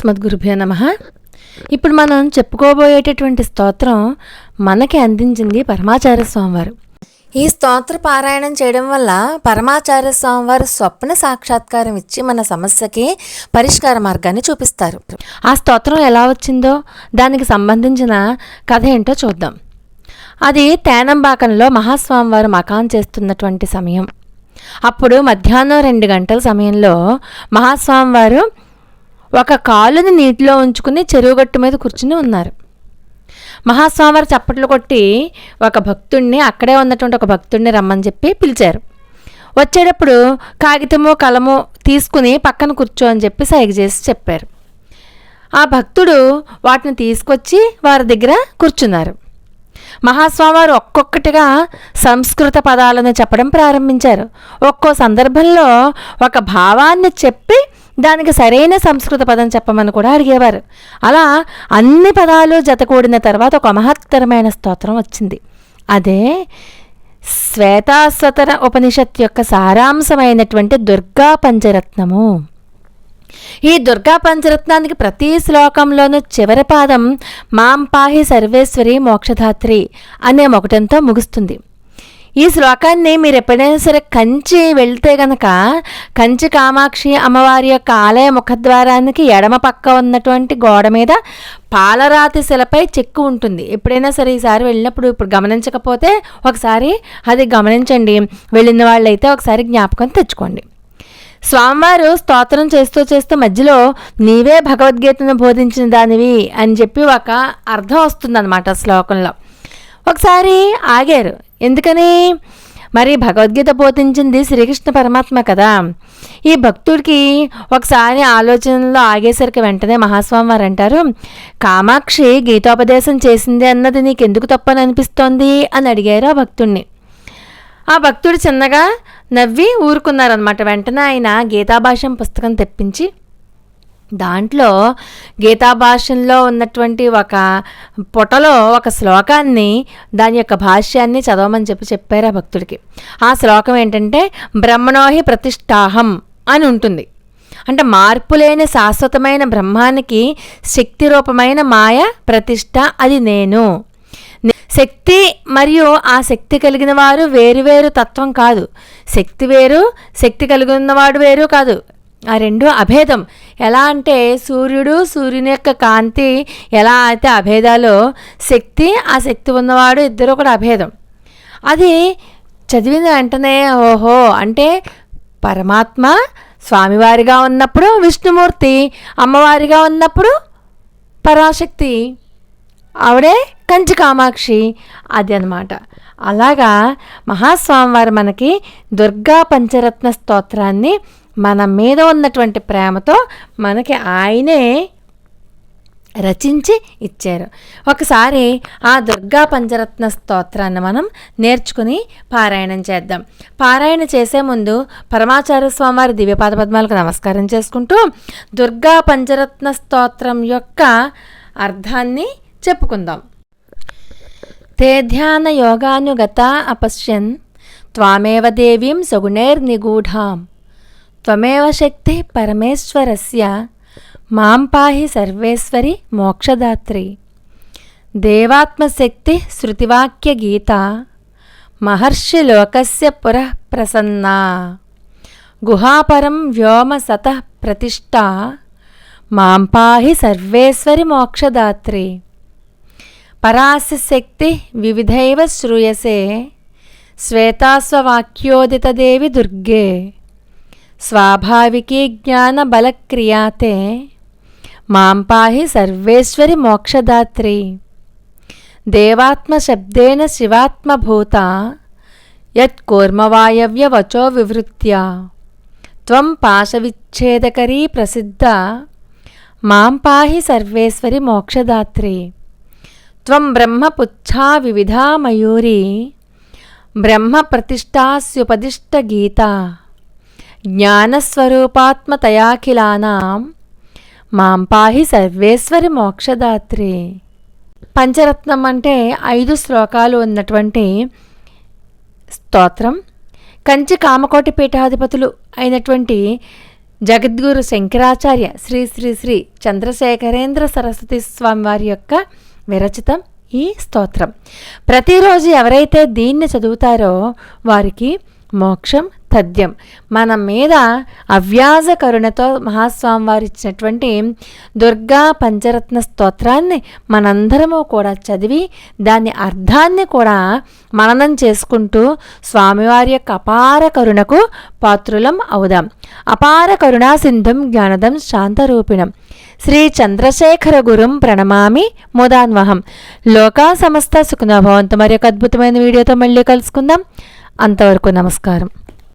అస్మద్గురుభ్యో నమ. ఇప్పుడు మనం చెప్పుకోబోయేటటువంటి స్తోత్రం మనకి అందించింది పరమాచార్య స్వామివారు. ఈ స్తోత్ర పారాయణం చేయడం వల్ల పరమాచార్య స్వామివారు స్వప్న సాక్షాత్కారం ఇచ్చి మన సమస్యకి పరిష్కార మార్గాన్ని చూపిస్తారు. ఆ స్తోత్రం ఎలా వచ్చిందో దానికి సంబంధించిన కథ ఏంటో చూద్దాం. అది తేనంబాకంలో మహాస్వామివారు మకాన్ చేస్తున్నటువంటి సమయం. అప్పుడు మధ్యాహ్నం రెండు గంటల సమయంలో మహాస్వామివారు ఒక కాలుని నీటిలో ఉంచుకుని చెరువుగట్టు మీద కూర్చుని ఉన్నారు. మహాస్వామివారు చప్పట్లు కొట్టి ఒక భక్తుడిని అక్కడే ఉన్నటువంటి ఒక భక్తుడిని రమ్మని చెప్పి పిలిచారు. వచ్చేటప్పుడు కాగితము కలము తీసుకుని పక్కన కూర్చో అని చెప్పి సైగ చేసి చెప్పారు. ఆ భక్తుడు వాటిని తీసుకొచ్చి వారి దగ్గర కూర్చున్నారు. మహాస్వామివారు ఒక్కొక్కటిగా సంస్కృత పదాలను చెప్పడం ప్రారంభించారు. ఒక్కో సందర్భంలో ఒక భావాన్ని చెప్పి దానికి సరైన సంస్కృత పదం చెప్పమని కూడా అడిగేవారు. అలా అన్ని పదాలు జతకూడిన తర్వాత ఒక మహత్తరమైన స్తోత్రం వచ్చింది. అదే శ్వేతాస్వతర ఉపనిషత్ యొక్క సారాంశమైనటువంటి దుర్గా పంచరత్నము. ఈ దుర్గా పంచరత్నానికి ప్రతి శ్లోకంలోనూ చివరి పాదం మాం పాహి సర్వేశ్వరి మోక్షధాత్రి అనే ఒకటంతో ముగుస్తుంది. ఈ శ్లోకాన్ని మీరు ఎప్పుడైనా సరే కంచి వెళ్తే గనక కంచి కామాక్షి అమ్మవారి యొక్క ఆలయ ముఖద్వారానికి ఎడమ పక్క ఉన్నటువంటి గోడ మీద పాలరాతి శిలపై చెక్కు ఉంటుంది. ఎప్పుడైనా సరే ఈసారి వెళ్ళినప్పుడు ఇప్పుడు గమనించకపోతే ఒకసారి అది గమనించండి. వెళ్ళిన వాళ్ళైతే ఒకసారి జ్ఞాపకం తెచ్చుకోండి. స్వామివారు స్తోత్రం చేస్తూ చేస్తూ మధ్యలో నీవే భగవద్గీతను బోధించిన దానివి అని చెప్పి ఒక అర్థం వస్తుందన్నమాట శ్లోకంలో. ఒకసారి ఆగారు. ఎందుకని? మరి భగవద్గీత బోధించింది శ్రీకృష్ణ పరమాత్మ కదా. ఈ భక్తుడికి ఒకసారి ఆలోచనలో ఆగేసరికి వెంటనే మహాస్వామి వారు అంటారు కామాక్షి గీతోపదేశం చేసింది అన్నది నీకు ఎందుకు తప్పని అనిపిస్తోంది అని అడిగారు ఆ భక్తుడిని ఆ భక్తుడు చిన్నగా నవ్వి ఊరుకున్నారనమాట వెంటనే ఆయన గీతాభాష్యం పుస్తకం తెప్పించి దాంట్లో గీతాభాష్యంలో ఉన్నటువంటి ఒక పొటలో ఒక శ్లోకాన్ని దాని యొక్క భాష్యాన్ని చదవమని చెప్పి చెప్పారు ఆ భక్తుడికి. ఆ శ్లోకం ఏంటంటే బ్రహ్మణోహి ప్రతిష్టాహం అని ఉంటుంది. అంటే మార్పు లేని శాశ్వతమైన బ్రహ్మానికి శక్తి రూపమైన మాయ ప్రతిష్ట అది నేను. శక్తి మరియు ఆ శక్తి కలిగిన వారు వేరువేరు తత్వం కాదు. శక్తి వేరు శక్తి కలిగి వాడు వేరు కాదు. ఆ రెండు అభేదం. ఎలా అంటే సూర్యుడు సూర్యుని యొక్క కాంతి ఎలా అయితే అభేదాలో శక్తి ఆ శక్తి ఉన్నవాడు ఇద్దరు కూడా అభేదం. అది చదివిన వెంటనే ఓహో అంటే పరమాత్మ స్వామివారిగా ఉన్నప్పుడు విష్ణుమూర్తి అమ్మవారిగా ఉన్నప్పుడు పరాశక్తి ఆవిడే కంచి కామాక్షి అది అనమాట అలాగా మహాస్వామివారు మనకి దుర్గా పంచరత్న స్తోత్రాన్ని మన మీద ఉన్నటువంటి ప్రేమతో మనకి ఆయనే రచించి ఇచ్చారు. ఒకసారి ఆ దుర్గా పంచరత్న స్తోత్రాన్ని మనం నేర్చుకుని పారాయణం చేద్దాం. పారాయణ చేసే ముందు పరమాచార్య స్వామివారి దివ్యపాద పద్మాలకు నమస్కారం చేసుకుంటూ దుర్గా పంచరత్న స్తోత్రం యొక్క అర్థాన్ని చెప్పుకుందాం. తే ధ్యాన యోగానుగత అపశ్యన్ త్వామేవ దేవీం సగుణైర్నిగూఢాం. త్వమేవ శక్తి పరమేశ్వరస్య మాం పాహి సర్వేశ్వరి మోక్షదాత్రి దేవాత్మశక్తి శృతివాక్య గీత మహర్షి లోకస్య పురః ప్రసన్నా గుహాపరం వ్యోమ సత ప్రతిష్ట మాం పాహి సర్వేశ్వరి మోక్షదాత్రి పరాస్య శక్తి వివిధైవ శ్రూయసే శ్వేతాస్వవాక్యోదితదేవి దుర్గే స్వాభావికీ జ్ఞానబలక్రియాతే మాం పాహి సర్వేశ్వరి మోక్షదాత్రి. దేవాత్మశబ్దేన శివాత్మభూత యత్కూర్మవాయవ్యవచో వివృత్య. త్వం పాశవిచ్ఛేదకరీ ప్రసిద్ధ మాం పాహి సర్వేశ్వరి మోక్షదాత్రి. త్వం బ్రహ్మపుచ్ఛా వివిధా మయూరీ బ్రహ్మప్రతిష్టాస్యుపదిష్ట గీత. జ్ఞానస్వరూపాత్మతయాఖిలానాం. మాం పాహి సర్వేశ్వరి మోక్షదాత్రి. పంచరత్నం అంటే ఐదు శ్లోకాలు ఉన్నటువంటి స్తోత్రం. కంచి కామకోటి పీఠాధిపతులు అయినటువంటి జగద్గురు శంకరాచార్య శ్రీ శ్రీ శ్రీ చంద్రశేఖరేంద్ర సరస్వతి స్వామి వారి యొక్క విరచితం ఈ స్తోత్రం. ప్రతిరోజు ఎవరైతే దీన్ని చదువుతారో వారికి మోక్షం తథ్యం. మన మీద అవ్యాజ కరుణతో మహాస్వామి వారు ఇచ్చినటువంటి దుర్గా పంచరత్న స్తోత్రాన్ని మనందరము కూడా చదివి దాని అర్థాన్ని కూడా మననం చేసుకుంటూ స్వామివారి యొక్క అపార కరుణకు పాత్రులం అవుదాం. అపార కరుణా సింధుం జ్ఞానదం శాంతరూపిణం. శ్రీ చంద్రశేఖర గురుం ప్రణమామి ముదాన్వహం. లోకా సమస్త సుఖనభవంతు మరి ఒక అద్భుతమైన వీడియోతో మళ్ళీ కలుసుకుందాం. అంతవరకు నమస్కారం.